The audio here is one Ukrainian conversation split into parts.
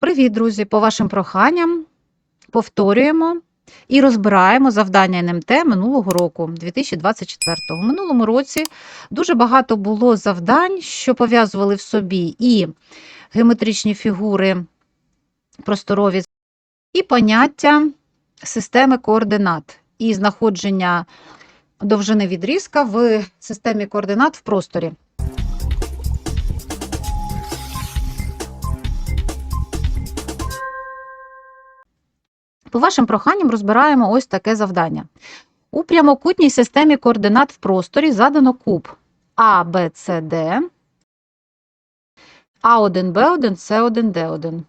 Привіт, друзі! По вашим проханням повторюємо і розбираємо завдання НМТ минулого року, 2024. У минулому році дуже багато було завдань, що пов'язували в собі і геометричні фігури просторові, і поняття системи координат, і знаходження довжини відрізка в системі координат в просторі. По вашим проханням розбираємо ось таке завдання. У прямокутній системі координат в просторі задано куб А, Б, С, Д, А1, Б1, С1, Д1.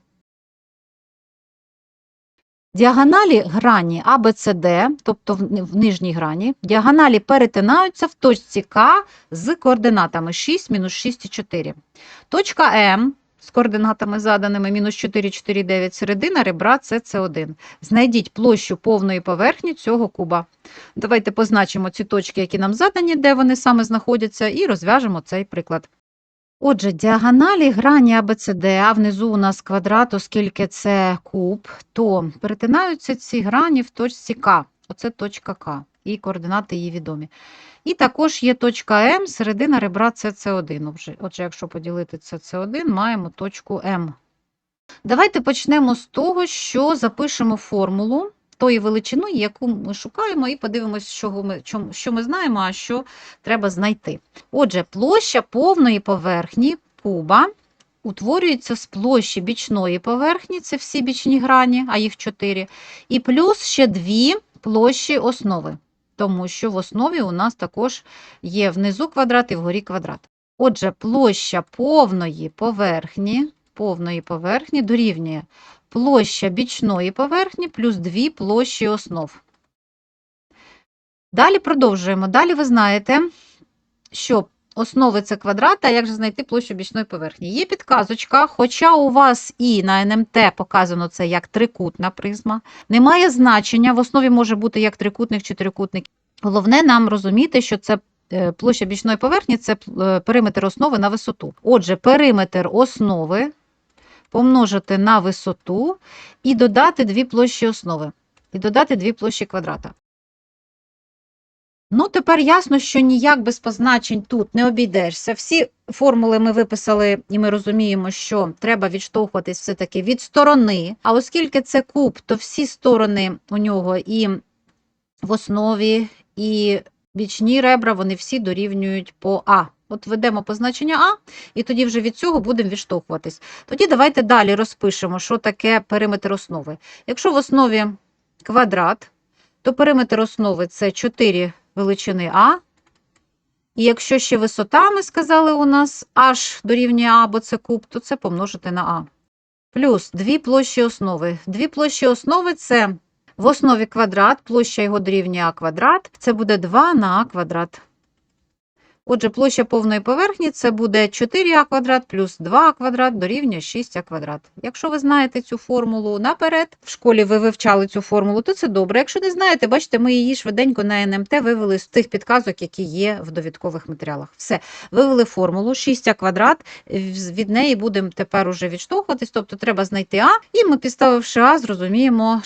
Діагоналі грані А, Б, С, Д, тобто в нижній грані, діагоналі перетинаються в точці К з координатами 6, мінус 6 і 4. Точка М з координатами заданими мінус 4, 4, 9, середина ребра С, С1. Знайдіть площу повної поверхні цього куба. Давайте позначимо ці точки, які нам задані, де вони саме знаходяться, і розв'яжемо цей приклад. Отже, діагоналі грані АБЦД, а внизу у нас квадрат, оскільки це куб, то перетинаються ці грані в точці К. Оце точка К, і координати її відомі. І також є точка М, середина ребра СС1. Отже, якщо поділити СС1, маємо точку М. Давайте почнемо з того, що запишемо формулу тої величини, яку ми шукаємо, і подивимося, що ми, що ми знаємо, а що треба знайти. Отже, площа повної поверхні куба утворюється з площі бічної поверхні, це всі бічні грані, а їх 4, і плюс ще дві площі основи, тому що в основі у нас також є внизу квадрат і вгорі квадрат. Отже, площа повної поверхні, повної поверхні дорівнює площа бічної поверхні плюс дві площі основ. Далі продовжуємо. Далі ви знаєте, що основи це квадрат, а як же знайти площу бічної поверхні? Є підказочка, хоча у вас і на НМТ показано це як трикутна призма, немає значення, в основі може бути як трикутник, чотирикутник. Головне нам розуміти, що це е, площа бічної поверхні це е, периметр основи на висоту. Отже, периметр основи помножити на висоту і додати дві площі основи, і додати дві площі квадрата. Ну, тепер ясно, що ніяк без позначень тут не обійдешся. Всі формули ми виписали, і ми розуміємо, що треба відштовхуватись все-таки від сторони. А оскільки це куб, то всі сторони у нього і в основі, і бічні ребра, вони всі дорівнюють по А. От ведемо позначення А, і тоді вже від цього будемо відштовхуватись. Тоді давайте далі розпишемо, що таке периметр основи. Якщо в основі квадрат, то периметр основи це 4 величини А. І якщо ще висота, ми сказали у нас h дорівнює А, бо це куб, то це помножити на А. Плюс дві площі основи. Дві площі основи це в основі квадрат, площа його дорівнює А квадрат, це буде 2 на А квадрат. Отже, площа повної поверхні це буде 4а квадрат плюс 2а квадрат дорівнює 6а квадрат. Якщо ви знаєте цю формулу наперед, в школі ви вивчали цю формулу, то це добре. Якщо не знаєте, бачите, ми її швиденько на НМТ вивели з тих підказок, які є в довідкових матеріалах. Все, вивели формулу 6а квадрат, від неї будемо тепер уже відштовхуватись, тобто треба знайти А, і ми, підставивши А, зрозуміємо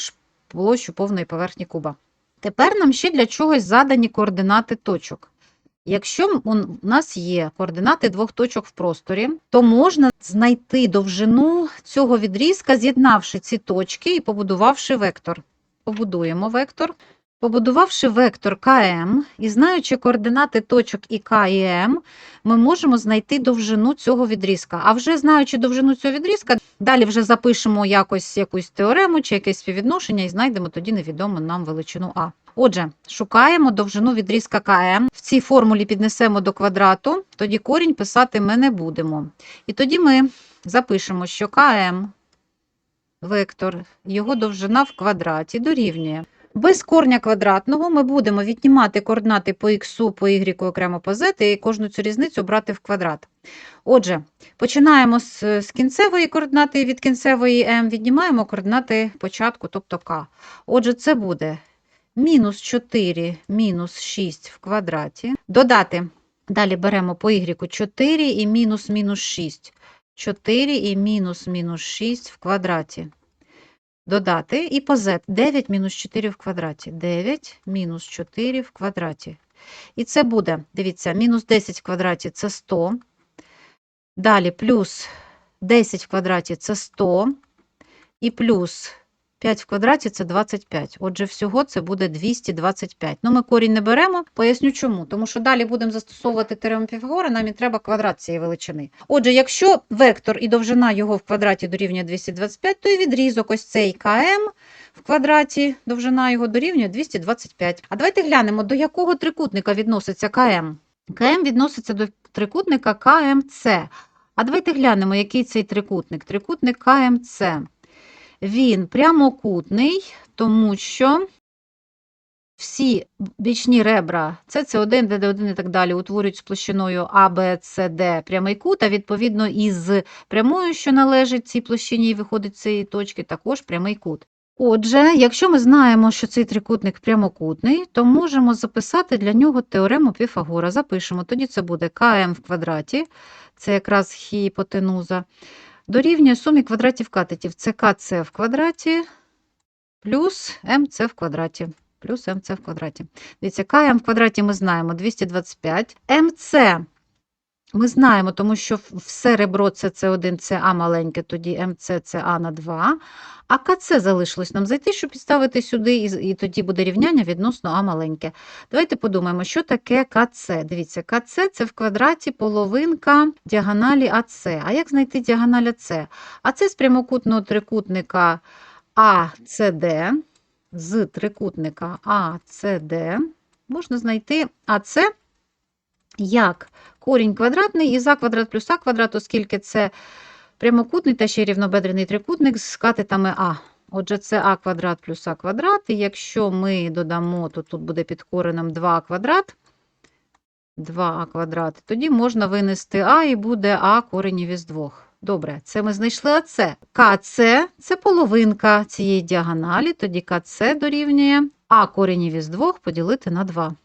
площу повної поверхні куба. Тепер нам ще для чогось задані координати точок. Якщо у нас є координати двох точок в просторі, то можна знайти довжину цього відрізка, з'єднавши ці точки і побудувавши вектор. Побудуємо вектор. Побудувавши вектор КМ і знаючи координати точок і К і М, ми можемо знайти довжину цього відрізка. А вже знаючи довжину цього відрізка, далі вже запишемо якось якусь теорему чи якесь співвідношення і знайдемо тоді невідому нам величину А. Отже, шукаємо довжину відрізка КМ. В цій формулі піднесемо до квадрату, тоді корінь писати ми не будемо. І тоді ми запишемо, що КМ вектор, його довжина в квадраті дорівнює. Без корня квадратного ми будемо віднімати координати по х, по y окремо по z і кожну цю різницю брати в квадрат. Отже, починаємо з, з кінцевої координати від кінцевої m, віднімаємо координати початку, тобто k. Отже, це буде мінус 4 мінус 6 в квадраті. Додати, далі беремо по y 4 і мінус мінус 6. 4 і мінус мінус 6 в квадраті. Додати і по z 9 мінус 4 в квадраті. 9 мінус 4 в квадраті. І це буде, дивіться, мінус 10 в квадраті це 100. Далі плюс 10 в квадраті це 100. І плюс 5 в квадраті це 25. Отже, всього це буде 225. Ну, ми корінь не беремо, поясню чому. Тому що далі будемо застосовувати теорему Піфагора, нам і треба квадрат цієї величини. Отже, якщо вектор і довжина його в квадраті дорівнює 225, то і відрізок ось цей КМ в квадраті, довжина його дорівнює 225. А давайте глянемо, до якого трикутника відноситься КМ. КМ відноситься до трикутника КМЦ. А давайте глянемо, який цей трикутник. Трикутник КМЦ. Він прямокутний, тому що всі бічні ребра, це С1, ДД1 і так далі, утворюють з площиною АБЦД прямий кут, а відповідно із прямою, що належить цій площині і виходить з цієї точки, також прямий кут. Отже, якщо ми знаємо, що цей трикутник прямокутний, то можемо записати для нього теорему Піфагора. Запишемо, тоді це буде КМ в квадраті, це якраз гіпотенуза, дорівнює сумі квадратів катетів. Це КЦ в квадраті плюс МЦ в квадраті. Плюс МЦ в квадраті. Дивіться, КМ в квадраті ми знаємо 225. МЦ ми знаємо, тому що все ребро це С1, це А маленьке, тоді МЦ це А на 2. А КЦ залишилось нам зайти, щоб підставити сюди, і, і тоді буде рівняння відносно А маленьке. Давайте подумаємо, що таке КЦ. Дивіться, КЦ це в квадраті половинка діагоналі АЦ. А як знайти діагональ АЦ? АЦ з прямокутного трикутника АЦД, з трикутника АЦД можна знайти АЦ як корінь квадратний із А квадрат плюс А квадрат, оскільки це прямокутний та ще рівнобедрений трикутник з катетами А. Отже, це А квадрат плюс А квадрат. І якщо ми додамо, то тут буде під коренем 2А квадрат, 2А квадрат, тоді можна винести А і буде А коренів із 2. Добре, це ми знайшли АЦ. КЦ – це половинка цієї діагоналі, тоді КЦ дорівнює А коренів із 2 поділити на 2.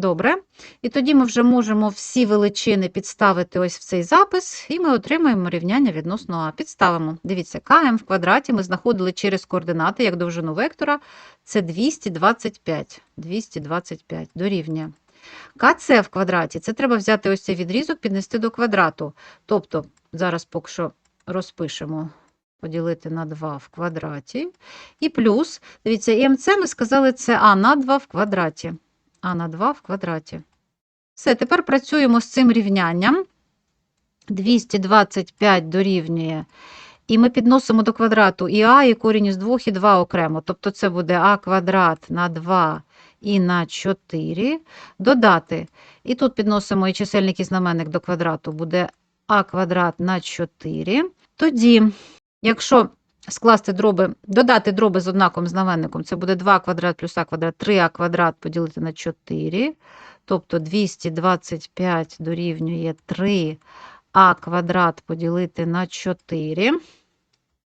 Добре. І тоді ми вже можемо всі величини підставити ось в цей запис, і ми отримаємо рівняння відносно А. Підставимо. Дивіться, КМ в квадраті ми знаходили через координати, як довжину вектора, це 225. 225 дорівнює. КЦ в квадраті, це треба взяти ось цей відрізок, піднести до квадрату. Тобто, зараз поки що розпишемо, поділити на 2 в квадраті. І плюс, дивіться, і МЦ ми сказали, це А на 2 в квадраті а на 2 в квадраті. Все, тепер працюємо з цим рівнянням. 225 дорівнює. І ми підносимо до квадрату і а, і корінь із 2, і 2 окремо. Тобто це буде а квадрат на 2 і на 4. Додати. І тут підносимо і чисельник і знаменник до квадрату, буде а квадрат на 4. Тоді, якщо скласти дроби, додати дроби з однаковим знаменником, це буде 2 квадрат плюс а квадрат, 3а квадрат поділити на 4, тобто 225 дорівнює 3а квадрат поділити на 4.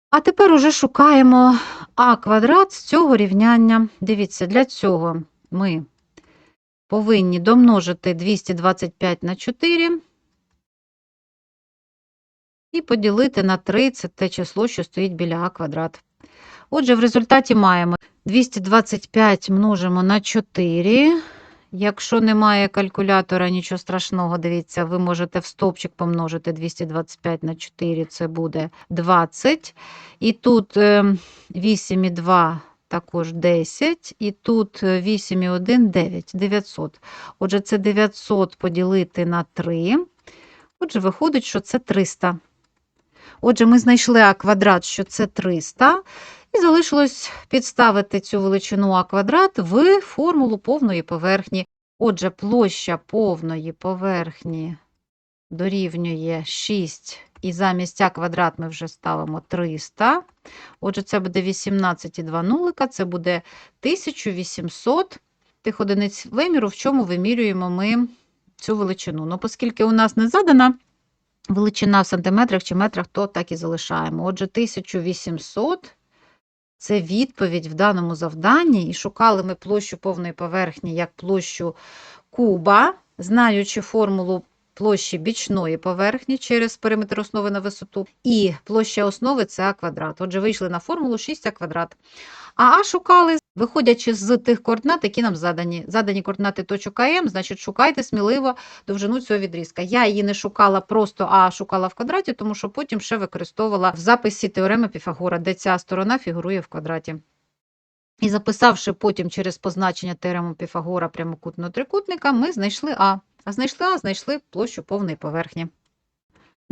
А тепер уже шукаємо а квадрат з цього рівняння. Дивіться, для цього ми повинні домножити 225 на 4 і поділити на 3 це те число, що стоїть біля а квадрат. Отже, в результаті маємо 225 множимо на 4. Якщо немає калькулятора, нічого страшного, дивіться, ви можете в стовпчик помножити 225 на 4, це буде 20. І тут 8,2 також 10, і тут 8,1 9, 900. Отже, це 900 поділити на 3. Отже, виходить, що це 300. Отже, ми знайшли а квадрат, що це 300, і залишилось підставити цю величину а квадрат в формулу повної поверхні. Отже, площа повної поверхні дорівнює 6, і замість а квадрат ми вже ставимо 300. Отже, це буде 18 і 2 нулика, це буде 1800 тих одиниць виміру, в чому вимірюємо ми цю величину. Ну, оскільки у нас не задана величина в сантиметрах чи метрах, то так і залишаємо. Отже, 1800 це відповідь в даному завданні, і шукали ми площу повної поверхні як площу куба, знаючи формулу площі бічної поверхні через периметр основи на висоту, і площа основи це а квадрат. Отже, вийшли на формулу 6а квадрат. А А шукали, виходячи з тих координат, які нам задані. Задані координати точок АМ, значить, шукайте сміливо довжину цього відрізка. Я її не шукала просто, а шукала в квадраті, тому що потім ще використовувала в записі теореми Піфагора, де ця сторона фігурує в квадраті. І записавши потім через позначення теорему Піфагора прямокутного трикутника, ми знайшли А. А знайшли А, знайшли площу повної поверхні.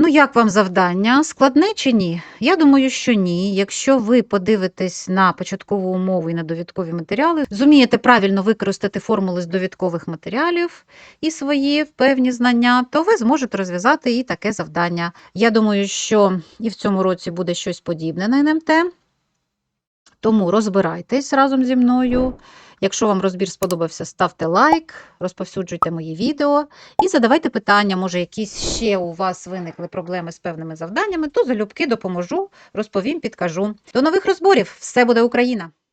Ну, як вам завдання? Складне чи ні? Я думаю, що ні. Якщо ви подивитесь на початкову умову і на довідкові матеріали, зумієте правильно використати формули з довідкових матеріалів і свої певні знання, то ви зможете розв'язати і таке завдання. Я думаю, що і в цьому році буде щось подібне на НМТ. Тому розбирайтесь разом зі мною. Якщо вам розбір сподобався, ставте лайк, розповсюджуйте мої відео і задавайте питання, може, якісь ще у вас виникли проблеми з певними завданнями, то залюбки допоможу, розповім, підкажу. До нових розборів! Все буде Україна!